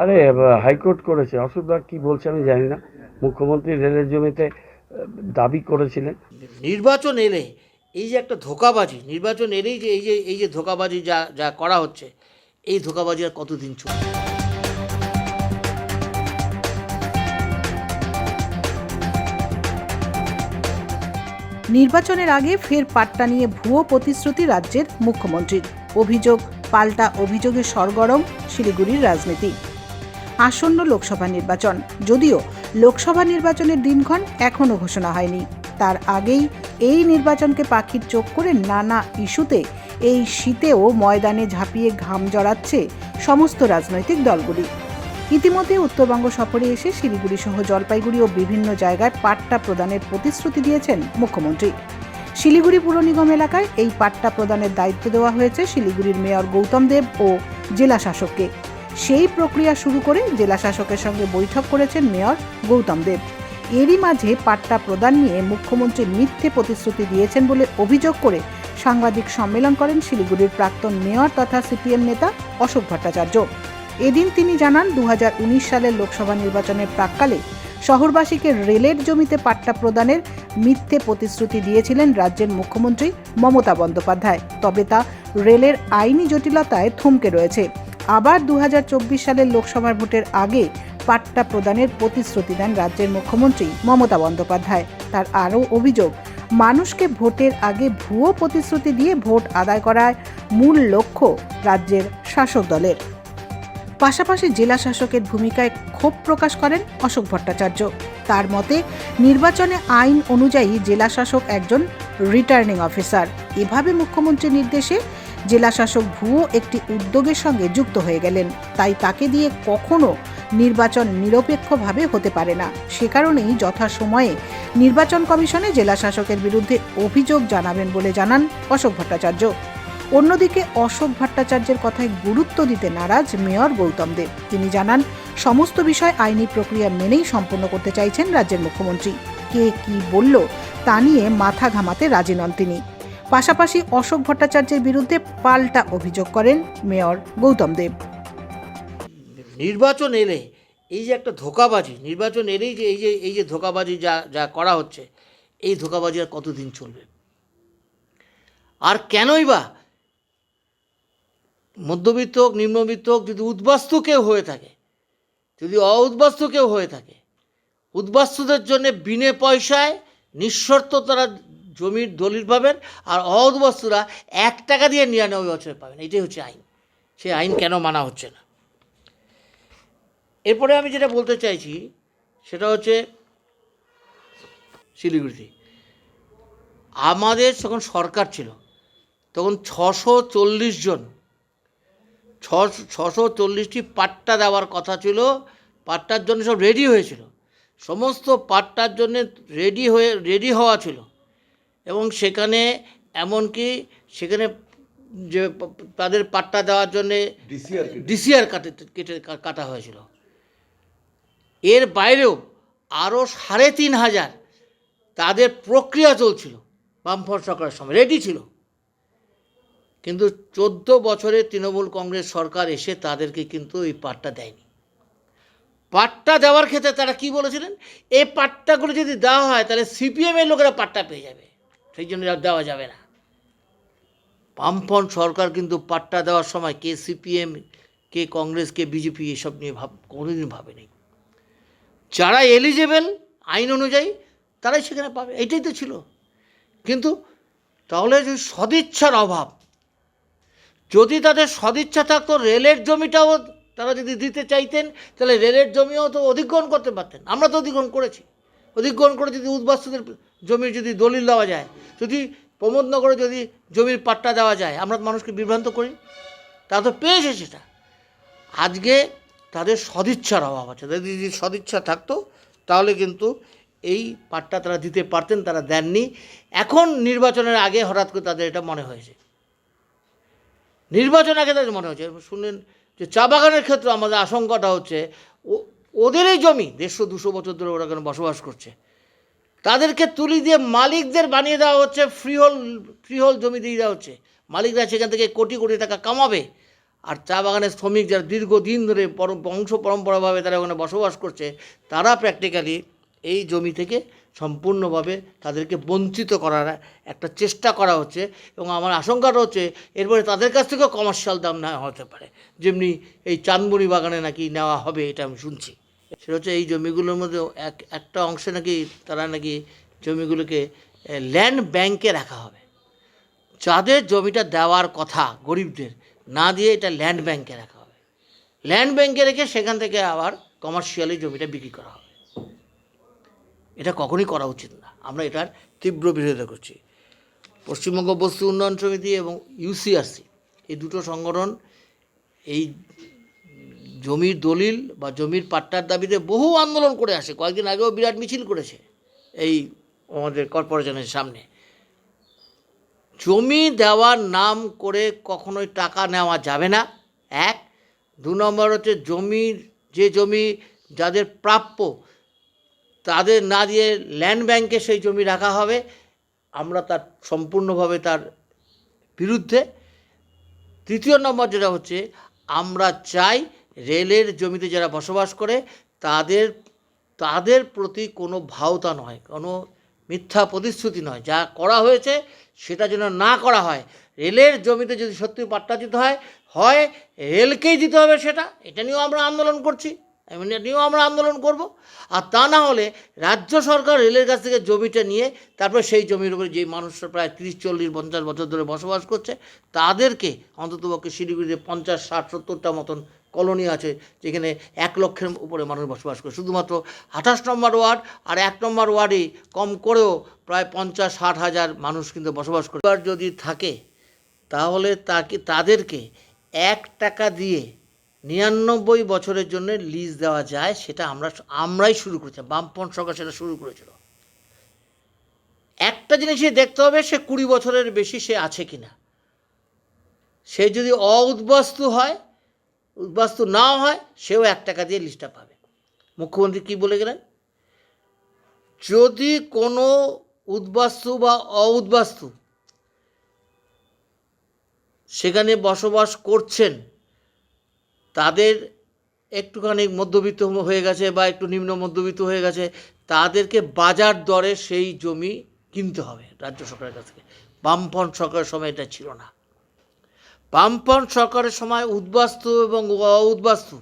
আরে হাইকোর্ট করেছে। অসুবিধা কি বলছে আমি জানি না। মুখ্যমন্ত্রী রেলের জমিতে দাবি করেছিলেন। নির্বাচন এলে এই যে একটা ধোকাবাজি নির্বাচন এলেই যে এই যে এই যে ধোকাবাজি যা যা করা হচ্ছে এই ধোকাবাজি আর কতদিন চলবে? নির্বাচনের আগে ফের পাট্টা নিয়ে ভুয়ো প্রতিশ্রুতি রাজ্যের মুখ্যমন্ত্রীর। অভিযোগ পাল্টা অভিযোগে সরগরম শিলিগুড়ির রাজনীতি। আসন্ন লোকসভা নির্বাচন। যদিও লোকসভা নির্বাচনের দিনক্ষণ এখনও ঘোষণা হয়নি। তার আগেই এই নির্বাচনকে পাখির চোখ করে নানা ইস্যুতে এই শীতেও ময়দানে ঝাঁপিয়ে ঘাম জড়াচ্ছে সমস্ত রাজনৈতিক দলগুলি। ইতিমধ্যে উত্তরবঙ্গ সফরে এসে শিলিগুড়ি সহ জলপাইগুড়ি ও বিভিন্ন জায়গায় পাট্টা প্রদানের প্রতিশ্রুতি দিয়েছেন মুখ্যমন্ত্রী। শিলিগুড়ি পুর নিগম এলাকায় এই পাট্টা প্রদানের দায়িত্ব দেওয়া হয়েছে শিলিগুড়ির মেয়র গৌতম দেব ও জেলা শাসককে। সেই প্রক্রিয়া শুরু করে জেলা শাসকের সঙ্গে বৈঠক করেছেন মেয়র গৌতম দেব। এরই মাঝে পাট্টা প্রদান নিয়ে মুখ্যমন্ত্রী মিথ্যে প্রতিশ্রুতি দিয়েছেন বলে অভিযোগ করে সাংবাদিক সম্মেলন করেন শিলিগুড়ির প্রাক্তন মেয়র তথা সিপিএম নেতা অশোক ভট্টাচার্য। এদিন তিনি জানান দু হাজার উনিশ সালের লোকসভা নির্বাচনের প্রাককালে শহরবাসীকে রেলের জমিতে পাট্টা প্রদানের মিথ্যে প্রতিশ্রুতি দিয়েছিলেন রাজ্যের মুখ্যমন্ত্রী মমতা বন্দ্যোপাধ্যায়। তবে তা রেলের আইনি জটিলতায় থমকে রয়েছে। আবার দু হাজার চব্বিশ সালের লোকসভার ভোটের আগে পাট্টা প্রদানের প্রতিশ্রুতি দেন রাজ্যের মুখ্যমন্ত্রী মমতা বন্দ্যোপাধ্যায়। তার আরও অভিযোগ, মানুষকে ভোটের আগে ভুয়ো প্রতিশ্রুতি দিয়ে ভোট আদায় করার মূল লক্ষ্য রাজ্যের শাসক দলের। পাশাপাশি জেলা শাসকের ভূমিকায় ক্ষোভ প্রকাশ করেন অশোক ভট্টাচার্য। তার মতে, নির্বাচনে আইন অনুযায়ী জেলা শাসক একজন রিটার্নিং অফিসার। এভাবে মুখ্যমন্ত্রীর নির্দেশে জেলা শাসক ভুয়ো একটি উদ্যোগের সঙ্গে যুক্ত হয়ে গেলেন। তাই তাকে দিয়ে কখনো নির্বাচন নিরপেক্ষভাবে হতে পারে না। সে কারণেই যথাসময়ে নির্বাচন কমিশনে জেলা শাসকের বিরুদ্ধে অভিযোগ জানাবেন বলে জানান অশোক ভট্টাচার্য। অন্যদিকে অশোক ভট্টাচার্যের কথায় গুরুত্ব দিতে নারাজ মেয়র গৌতম দেব। তিনি জানান, সমস্ত বিষয় আইনি প্রক্রিয়া মেনেই সম্পন্ন করতে চাইছেন রাজ্যের মুখ্যমন্ত্রী। কে কি বলল তা নিয়ে মাথা ঘামাতে রাজি নন তিনি। পাশাপাশি অশোক ভট্টাচার্যের বিরুদ্ধে পাল্টা অভিযোগ করেন মেয়র গৌতম দেব। নির্বাচন এলে এই যে একটা ধোকাবাজি, নির্বাচন এলেই যে এই যে এই যে ধোকাবাজি যা যা করা হচ্ছে, এই ধোকাবাজি আর কতদিন চলবে? আর কেনই বা মধ্যবিত্ত হোক, নিম্নবিত্ত হোক, যদি উদ্বাস্তু কেউ হয়ে থাকে, যদি অউদ্বাস্তু কেউ হয়ে থাকে, উদ্বাস্তুদের জন্য বিনে পয়সায় নিঃশর্ত তারা জমির দলিল পাবেন আর অউদ্বাস্তুরা এক টাকা দিয়ে নিরানব্বই বছর পাবেন। এটাই হচ্ছে আইন। সেই আইন কেন মানা হচ্ছে না? এরপরে আমি যেটা বলতে চাইছি, সেটা হচ্ছে শিলিগুড়িতে আমাদের যখন সরকার ছিল, তখন ছশো চল্লিশ জন ছশো চল্লিশটি পাট্টা দেওয়ার কথা ছিল। পাট্টার জন্য সব রেডি হয়েছিল। সমস্ত পাট্টার জন্য রেডি হয়ে, রেডি হওয়া ছিল। এবং সেখানে এমনকি সেখানে যে তাদের পাট্টা দেওয়ার জন্যে ডিসিআর কাটে কেটে কাটা হয়েছিল। এর বাইরেও আরও সাড়ে তিন হাজার তাদের প্রক্রিয়া চলছিল বামফ্রন্ট সরকারের সময় রেডি ছিল। কিন্তু চোদ্দ বছরে তৃণমূল কংগ্রেস সরকার এসে তাদেরকে কিন্তু এই পাট্টা দেয়নি। পাট্টা দেওয়ার ক্ষেত্রে তারা কি বলেছিলেন? এই পাট্টাগুলো যদি দেওয়া হয় তাহলে সিপিএমের লোকেরা পাট্টা পেয়ে যাবে। সেই জন্য আর দেওয়া যাবে না। বামফ্রন্ট সরকার কিন্তু পাট্টা দেওয়ার সময় কে সিপিএম, কে কংগ্রেস, কে বিজেপি এসব নিয়ে ভাব কোনোদিন ভাবেনি যারা এলিজেবেল আইন অনুযায়ী, তারাই সেখানে পাবে। এটাই তো ছিল। কিন্তু তাহলে যে সদিচ্ছার অভাব, যদি তাদের সদিচ্ছা থাকতো, রেলের জমিটাও তারা যদি দিতে চাইতেন, তাহলে রেলের জমিও তো অধিগ্রহণ করতে পারতেন। আমরা তো অধিগ্রহণ করেছি। অধিগ্রহণ করে যদি উদ্বাস্তুদের জমির যদি দলিল দেওয়া যায় যদি প্রমোদনগরে যদি জমির পাট্টা দেওয়া যায়, আমরা মানুষকে বিভ্রান্ত করি। তারা তো পেয়েছে সেটা। আজকে তাদের সদিচ্ছার অভাব আছে। তাদের যদি সদিচ্ছা থাকতো, তাহলে কিন্তু এই পাট্টা তারা দিতে পারতেন, তারা দেননি। এখন নির্বাচনের আগে হঠাৎ করে তাদের এটা মনে হয়েছে। নির্বাচন আগে তাদের মনে হচ্ছে শুনলেন যে চা বাগানের ক্ষেত্রে আমাদের আশঙ্কাটা হচ্ছে, ও- ওদেরই জমি, দেড়শো, দুশো বছর ধরে ওরা কেন বসবাস করছে? তাদেরকে তুলি দিয়ে মালিকদের বানিয়ে দেওয়া হচ্ছে, ফ্রিহোল ফ্রিহোল জমি দিয়ে দেওয়া হচ্ছে। মালিকরা সেখান থেকে কোটি কোটি টাকা কামাবে। আর চা বাগানের শ্রমিক যারা দীর্ঘদিন ধরে বংশ পরম্পরাভাবে তারা ওখানে বসবাস করছে, তারা প্র্যাকটিক্যালি এই জমি থেকে সম্পূর্ণভাবে তাদেরকে বঞ্চিত করার একটা চেষ্টা করা হচ্ছে। এবং আমার আশঙ্কাটা হচ্ছে, এরপরে তাদের কাছ থেকেও কমার্শিয়াল দাম নেওয়া হতে পারে। যেমনি এই চাঁদমুড়ি বাগানে নাকি নেওয়া হবে এটা আমি শুনছি। সেটা হচ্ছে এই জমিগুলোর মধ্যে এক, একটা অংশে নাকি তারা নাকি জমিগুলোকে ল্যান্ড ব্যাংকে রাখা হবে। যাদের জমিটা দেওয়ার কথা গরিবদের, না দিয়ে এটা ল্যান্ড ব্যাংকে রাখা হবে। ল্যান্ড ব্যাংকে রেখে সেখান থেকে আবার কমার্শিয়ালি জমিটা বিক্রি করা হবে। এটা কখনই করা উচিত না। আমরা এটার তীব্র বিরোধিতা করছি। পশ্চিমবঙ্গ বস্তু উন্নয়ন সমিতি এবং ইউসিআরসি এই দুটো সংগঠন এই জমির দলিল বা জমির পাট্টার দাবিতে বহু আন্দোলন করে আসে। কয়েকদিন আগেও বিরাট মিছিল করেছে এই আমাদের কর্পোরেশনের সামনে। জমি দেওয়ার নাম করে কখনোই টাকা নেওয়া যাবে না। এক, দু নম্বর হচ্ছে জমির, যে জমি যাদের প্রাপ্য তাদের না দিয়ে ল্যান্ড ব্যাংকে সেই জমি রাখা হবে। আমরা তার সম্পূর্ণভাবে তার বিরুদ্ধে। তৃতীয় নম্বর যেটা হচ্ছে, আমরা চাই রেলের জমিতে যারা বসবাস করে, তাদের তাদের প্রতি কোনো ভাওতা নয়, কোনো মিথ্যা প্রতিশ্রুতি নয়। যা করা হয়েছে, সেটা যেন না করা হয়। রেলের জমিতে যদি সত্যি পাট্টা দিতে হয় হয় রেলকেই দিতে হবে সেটা। এটা নিয়েও আমরা আন্দোলন করছি। এমনি নিয়েও আমরা আন্দোলন করব। আর তা না হলে রাজ্য সরকার রেলের কাছ থেকে জমিটা নিয়ে, তারপর সেই জমির উপরে যে মানুষরা প্রায় তিরিশ, চল্লিশ, পঞ্চাশ বছর ধরে বসবাস করছে, তাদেরকে অন্ততপক্ষে শিলিগুড়িতে পঞ্চাশ, ষাট, সত্তরটা মতন কলোনি আছে যেখানে এক লক্ষের উপরে মানুষ বসবাস করে। শুধুমাত্র আঠাশ নম্বর ওয়ার্ড আর এক নম্বর ওয়ার্ডে কম করেও প্রায় পঞ্চাশ, ষাট হাজার মানুষ কিন্তু বসবাস করে। এবার যদি থাকে, তাহলে তাকে, তাদেরকে এক টাকা দিয়ে নিরানব্বই বছরের জন্য লিজ দেওয়া যায়, সেটা আমরা আমরাই শুরু করেছি বামপন সরকার সেটা শুরু করেছিল। একটা জিনিসই দেখতে হবে, সে কুড়ি বছরের বেশি সে আছে কিনা। সে যদি অউদ্বাস্তু হয় উদ্বাস্তু নাও হয়, সেও এক টাকা দিয়ে লিস্টটা পাবে। মুখ্যমন্ত্রী কি বলে গেলেন? যদি কোনো উদ্বাস্তু বা অউদ্বাস্তু সেখানে বসবাস করছেন, তাদের একটুখানি মধ্যবিত্ত হয়ে গেছে বা একটু নিম্ন মধ্যবিত্ত হয়ে গেছে, তাদেরকে বাজার দরে সেই জমি কিনতে হবে রাজ্য সরকারের কাছ থেকে। বামফ্রন্ট সরকারের সময় এটা ছিল না। বামফ্রন্ট সরকারের সময় উদ্বাস্তু এবং উদ্বাস্তু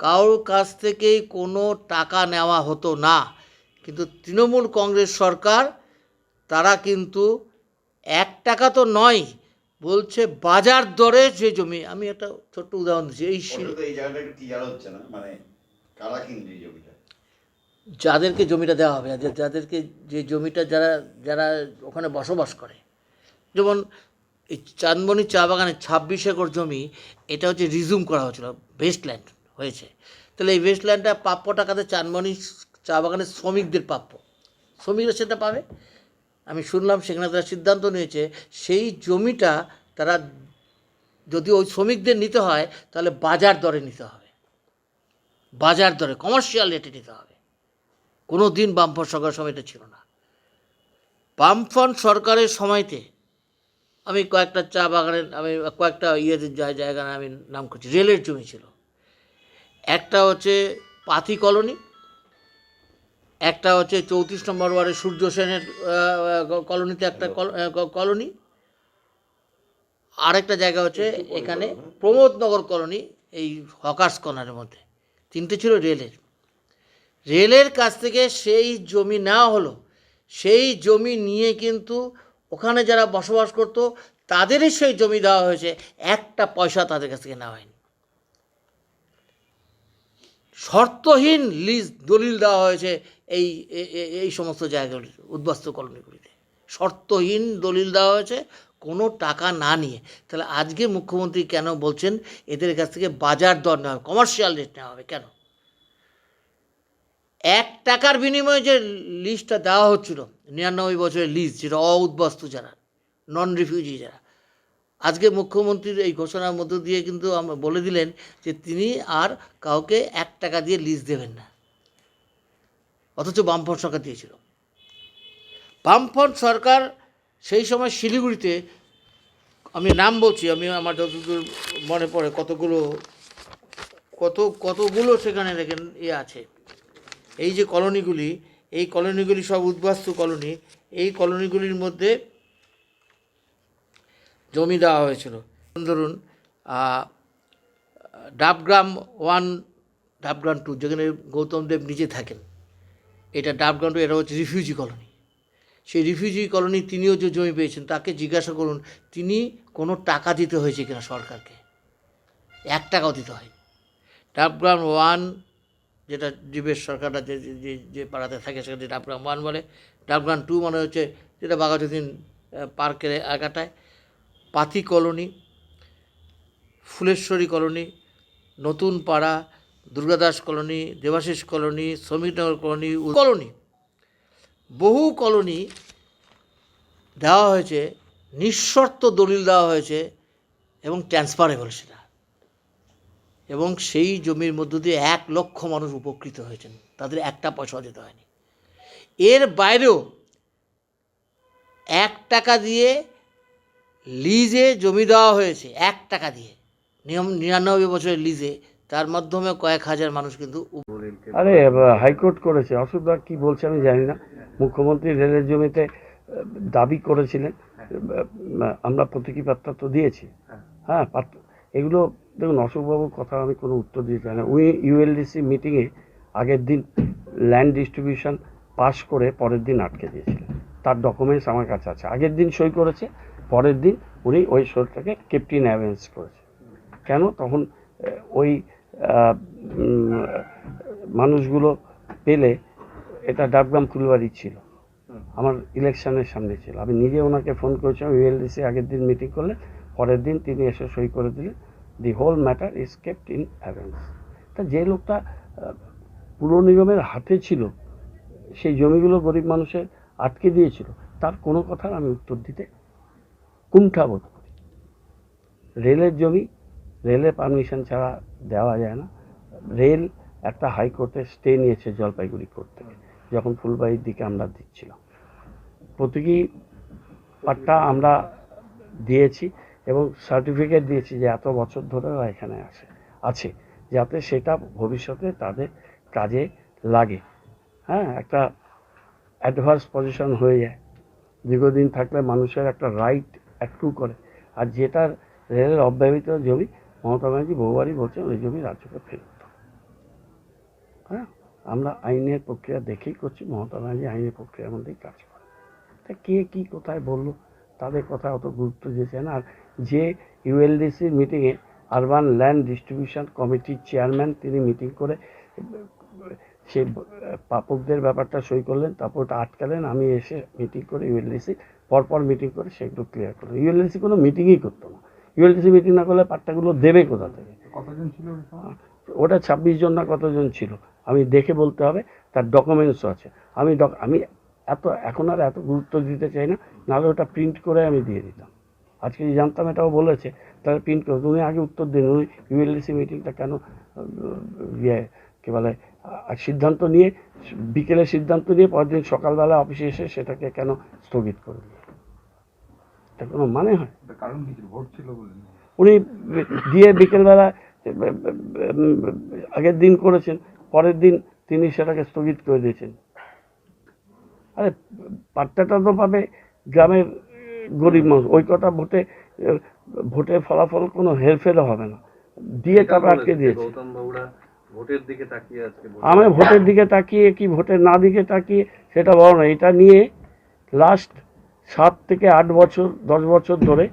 কারোর কাছ থেকেই কোনো টাকা নেওয়া হতো না। কিন্তু তৃণমূল কংগ্রেস সরকার তারা কিন্তু এক টাকা তো নয় বলছে বাজার দরে যে জমি। আমি একটা ছোট্ট উদাহরণ দিচ্ছি এই মানে যাদেরকে জমিটা দেওয়া হবে যাদেরকে যে জমিটা যারা যারা ওখানে বসবাস করে। যেমন এই চাঁদমণি চা বাগানে ছাব্বিশ একর জমি, এটা হচ্ছে রিজুম করা হয়েছিল ওয়েস্টল্যান্ড হয়েছে। তাহলে এই ওয়েস্টল্যান্ডটা প্রাপ্য টাকাতে চাঁদমণি চা বাগানের শ্রমিকদের প্রাপ্য। শ্রমিকরা সেটা পাবে। আমি শুনলাম সেখানে তারা সিদ্ধান্ত নিয়েছে, সেই জমিটা তারা যদি ওই শ্রমিকদের নিতে হয়, তাহলে বাজার দরে নিতে হবে। বাজার দরে কমার্শিয়াল রেটে নিতে হবে। কোনো দিন বামফ্রন্ট সরকারের সময় এটা ছিল না। বামফ্রন্ট সরকারের সময়তে আমি কয়েকটা চা বাগানের আমি কয়েকটা ইয়েতে জা- জায়গা আমি নাম করছি রেলের জমি ছিল। একটা হচ্ছে পাথি কলোনি একটা হচ্ছে চৌত্রিশ নম্বর ওয়ার্ডের সূর্য সেনের কলোনিতে একটা কলোনি। আরেকটা জায়গা হচ্ছে এখানে প্রমোদনগর কলোনি এই হকার্স কর্নারের মধ্যে। তিনটে ছিল রেলের। রেলের কাছ থেকে সেই জমি নেওয়া হলো। সেই জমি নিয়ে কিন্তু ওখানে যারা বসবাস করতো, তাদেরই সেই জমি দেওয়া হয়েছে। একটা পয়সা তাদের কাছ থেকে নেওয়া হয়নি। শর্তহীন লিজ, দলিল দেওয়া হয়েছে এই এই সমস্ত জায়গাগুলি উদ্বাস্ত কলোনিগুলিতে। শর্তহীন দলিল দেওয়া হয়েছে, কোনো টাকা না নিয়ে। তাহলে আজকে মুখ্যমন্ত্রী কেন বলছেন, এদের কাছ থেকে বাজার দর নেওয়া হবে কমার্শিয়াল রেট নেওয়া হবে, কেন? এক টাকার বিনিময়ে যে লিস্টটা দেওয়া হচ্ছিল নিরানব্বই বছরের লিস্ট যেটা অউদ্বাস্তু যারা নন রিফিউজি যারা। আজকে মুখ্যমন্ত্রীর এই ঘোষণার মধ্য দিয়ে কিন্তু বলে দিলেন যে তিনি আর কাউকে এক টাকা দিয়ে লিজ দেবেন না। অথচ বামফ্রন্ট সরকার দিয়েছিল। বামফ্রন্ট সরকার সেই সময় শিলিগুড়িতে, আমি নাম বলছি, আমি আমার যতদূর মনে পড়ে, কতগুলো, কত, কতগুলো সেখানে দেখেন ইয়ে আছে। এই যে কলোনিগুলি এই কলোনিগুলি সব উদ্বাস্তু কলোনি। এই কলোনিগুলির মধ্যে জমি দেওয়া হয়েছিল। ধরুন ডাবগ্রাম ওয়ান, ডাবগ্রাম টু, যেখানে গৌতম দেব নিজে থাকেন। এটা ডাবগ্রাম টু, এটা হচ্ছে রিফিউজি কলোনি। সেই রিফিউজি কলোনি তিনিও যে জমি পেয়েছেন, তাকে জিজ্ঞাসা করুন, তিনি কোনো টাকা দিতে হয়েছে কিনা সরকারকে? এক টাকাও দিতে হয় ডাবগ্রাম ওয়ান যেটা জীবেশ সরকারটা যে, যে- যে পাড়াতে থাকে সেখানে ডাবগ্রাম ওয়ান বলে। ডাবগ্রাম টু মানে হচ্ছে যেটা বাঘাযতীন পার্কের এলাকাটায়। পাতি colony, Phuleshwari colony, Natun Para, Durgadas colony, Debashis colony Shramiknagar colony colony. বহু কলোনি দেওয়া হয়েছে, নিঃশর্ত দলিল দেওয়া হয়েছে এবং ট্রান্সফারেবল সেটা। এবং সেই জমির মধ্য দিয়ে এক লক্ষ মানুষ উপকৃত হয়েছেন। তাদের একটা পয়সাও দিতে হয়নি। এর বাইরেও এক টাকা দিয়ে লিজে জমি দেওয়া হয়েছে এক টাকা দিয়ে। নিয়ম নিরানব্বই বছরের লিজে তার মাধ্যমে কয়েক হাজার মানুষ কিন্তু আরে হাইকোর্ট করেছে। অসুবিধা কি বলছে আমি জানি না। মুখ্যমন্ত্রী রেলের জমিতে দাবি করেছিলেন। আমরা প্রতীকী পাত্র তো দিয়েছি। হ্যাঁ পাত্র এগুলো দেখুন, অশোকবাবুর কথা আমি কোনো উত্তর দিতে চাই না। উই ইউএলডিসি মিটিংয়ে আগের দিন ল্যান্ড ডিস্ট্রিবিউশন পাস করে পরের দিন আটকে দিয়েছিলেন। তার ডকুমেন্টস আমার কাছে আছে। আগের দিন সই করেছে, পরের দিন উনি ওই সইটাকে ক্যাপ্টিন অ্যাভেন্স করেছে। কেন? তখন ওই মানুষগুলো পেলে এটা ডাবগ্রাম ফুলবাড়ি ছিল। আমার ইলেকশনের সামনে ছিল। আমি নিজে ওনাকে ফোন করেছিলাম ইউএলডিসি আগের দিন মিটিং করলে পরের দিন তিনি এসে সই করে দিলেন। The whole matter is kept in abeyance তা যে লোকটা পুর নিগমের হাতে ছিল, সেই জমিগুলো গরিব মানুষের আটকে দিয়েছিল, তার কোনো কথার আমি উত্তর দিতে কুণ্ঠাবোধ করি। রেলের জমি, রেলের পারমিশন ছাড়া দেওয়া যায় না। রেল একটা হাইকোর্টে স্টে নিয়েছে জলপাইগুড়ি কোর্ট থেকে, যখন ফুলবাড়ির দিকে আমরা দিচ্ছিলাম। প্রতীকী পাট্টা আমরা দিয়েছি এবং সার্টিফিকেট দিয়েছি যে এত বছর ধরে ওরা এখানে আসে আছে, যাতে সেটা ভবিষ্যতে তাদের কাজে লাগে। হ্যাঁ একটা অ্যাডভান্স পজিশন হয়ে যায়। দীর্ঘদিন থাকলে মানুষের একটা রাইট অ্যাক্রু করে। আর যেটা রেলের অব্যবহৃত জমি, মমতা ব্যানার্জি বহুবারই বলছেন, ওই জমি রাজ্যকে ফেরত হ্যাঁ আমরা আইনের প্রক্রিয়া দেখেই করছি, মমতা ব্যানার্জি আইনের প্রক্রিয়ার মধ্যেই কাজ করে। তা কে কী কোথায় বলল? তাদের কথা অত গুরুত্ব দিয়েছে না আর যে ইউএলডিসির মিটিংয়ে আরবান ল্যান্ড ডিস্ট্রিবিউশন কমিটির চেয়ারম্যান তিনি মিটিং করে সে পাপকদের ব্যাপারটা সই করলেন তারপর ওটা আটকালেন। আমি এসে মিটিং করে ইউএলডিসি পরপর মিটিং করে সেগুলো ক্লিয়ার করলাম ইউএলডিসি কোনো মিটিংই করতো না। ইউএলডিসি মিটিং না করলে পাট্টাগুলো দেবে কোথা থেকে? কতজন ছিল ওটা ছাব্বিশ জন না কতজন ছিল? আমি দেখে বলতে হবে তার ডকুমেন্টসও আছে। আমি আমি এত এখন আর এত গুরুত্ব দিতে চাই না নাহলে ওটা প্রিন্ট করে আমি দিয়ে দিতাম। আজকে যে জানতাম এটাও বলেছে তাহলে প্রিন্ট করে উনি আগে উত্তর দিন উনি ইউএলডিসি মিটিংটা কেন ইয়ে কী বলে সিদ্ধান্ত নিয়ে বিকেলে সিদ্ধান্ত নিয়ে পরের দিন সকালবেলা অফিসে এসে সেটাকে কেন স্থগিত করে দিল? এটা কোনো মানে হয়? কারণ ভোট ছিল উনি দিয়ে বিকেলবেলা আগের দিন করেছেন পরের দিন তিনি সেটাকে স্থগিত করে দিয়েছেন। আরে পাট্টাটা তো পাবে গ্রামের গরিব মানুষ। ওই কটা ভোটে ভোটের ফলাফল কোনো হেরফেরও হবে না। দিয়ে তারপর আটকে দিয়েছে। ভোটের দিকে তাকিয়ে আমি ভোটের দিকে তাকিয়ে কি ভোটের না দিকে তাকিয়ে সেটা বড় না এটা নিয়ে লাস্ট সাত থেকে আট বছর দশ বছর ধরে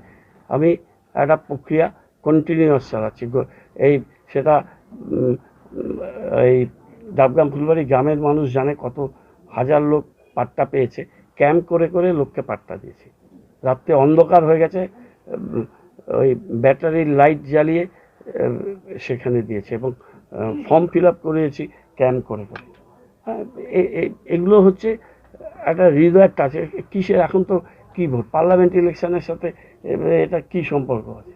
আমি একটা প্রক্রিয়া কন্টিনিউয়াস চালাচ্ছি। এই সেটা এই ডাবগ্রাম ফুলবাড়ি গ্রামের মানুষ জানে কত হাজার লোক পাট্টা পেয়েছে। ক্যাম্প করে করে লোককে পাট্টা দিয়েছে। রাত্রে অন্ধকার হয়ে গেছে ওই ব্যাটারির লাইট জ্বালিয়ে সেখানে দিয়েছে এবং ফর্ম ফিল আপ করিয়েছি ক্যাম্প করে করে। হ্যাঁ এগুলো হচ্ছে একটা হৃদয়ের টাচ কিসের, এখন তো কী ভোট? পার্লামেন্ট ইলেকশনের সাথে এটা কী সম্পর্ক আছে?